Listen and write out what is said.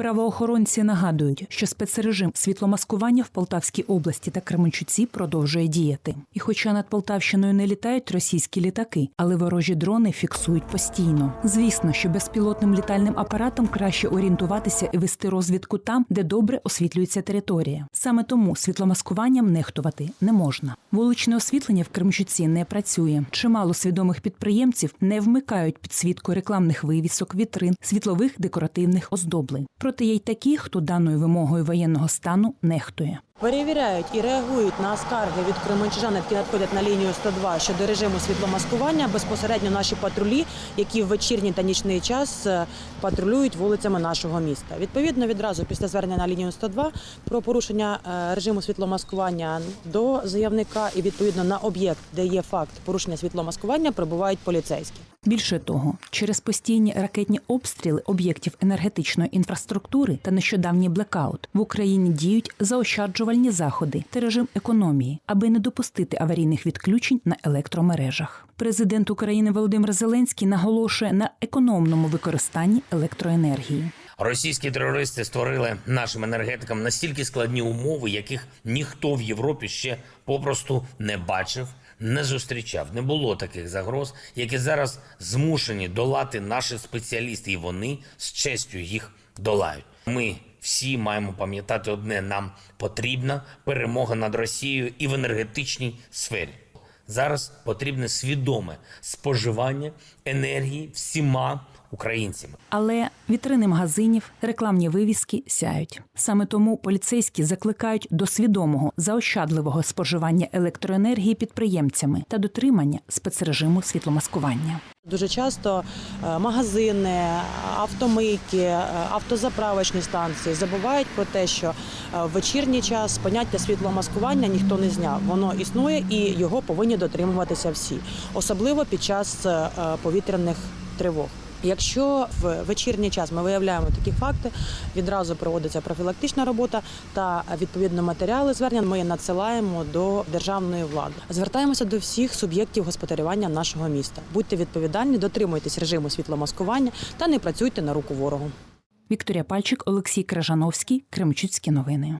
Правоохоронці нагадують, що спецрежим світломаскування в Полтавській області та Кременчуці продовжує діяти. І хоча над Полтавщиною не літають російські літаки, але ворожі дрони фіксують постійно. Звісно, що безпілотним літальним апаратом краще орієнтуватися і вести розвідку там, де добре освітлюється територія. Саме тому світломаскуванням нехтувати не можна. Вуличне освітлення в Кременчуці не працює. Чимало свідомих підприємців не вмикають підсвітку рекламних вивісок, вітрин, світлових декоративних оздоблень. Проте є й такі, хто даною вимогою воєнного стану нехтує. Перевіряють і реагують на скарги від кременчужан, які надходять на лінію 102 щодо режиму світломаскування. Безпосередньо наші патрулі, які в вечірній та нічний час е, патрулюють вулицями нашого міста. Відповідно, відразу після звернення на лінію 102 про порушення е, режиму світломаскування до заявника і відповідно на об'єкт, де є факт порушення світломаскування, прибувають поліцейські. Більше того, через постійні ракетні обстріли об'єктів енергетичної інфраструктури та нещодавній блекаут в Україні діють заощаджувальні заходи та режим економії, аби не допустити аварійних відключень на електромережах. Президент України Володимир Зеленський наголошує на економному використанні електроенергії. Російські терористи створили нашим енергетикам настільки складні умови, яких ніхто в Європі ще попросту не бачив, не зустрічав. Не було таких загроз, які зараз змушені долати наші спеціалісти, і вони з честю їх долають. Ми всі маємо пам'ятати одне: нам потрібна перемога над Росією і в енергетичній сфері. Зараз потрібне свідоме споживання енергії всіма українцями. Але вітрини магазинів, рекламні вивіски сяють. Саме тому поліцейські закликають до свідомого заощадливого споживання електроенергії підприємцями та дотримання спецрежиму світломаскування. Дуже часто е, магазини, автомийки, е, автозаправочні станції забувають про те, що е, в вечірній час поняття світломаскування ніхто не зняв. Воно існує і його повинні дотримуватися всі, особливо під час повітряних тривог. Якщо в вечірній час ми виявляємо такі факти, відразу проводиться профілактична робота та відповідно матеріали звернень ми надсилаємо до державної влади. Звертаємося до всіх суб'єктів господарювання нашого міста. Будьте відповідальні, дотримуйтесь режиму світломаскування та не працюйте на руку ворогу. Вікторія Пальчик, Олексій Кражановський, Кремчуцькі новини.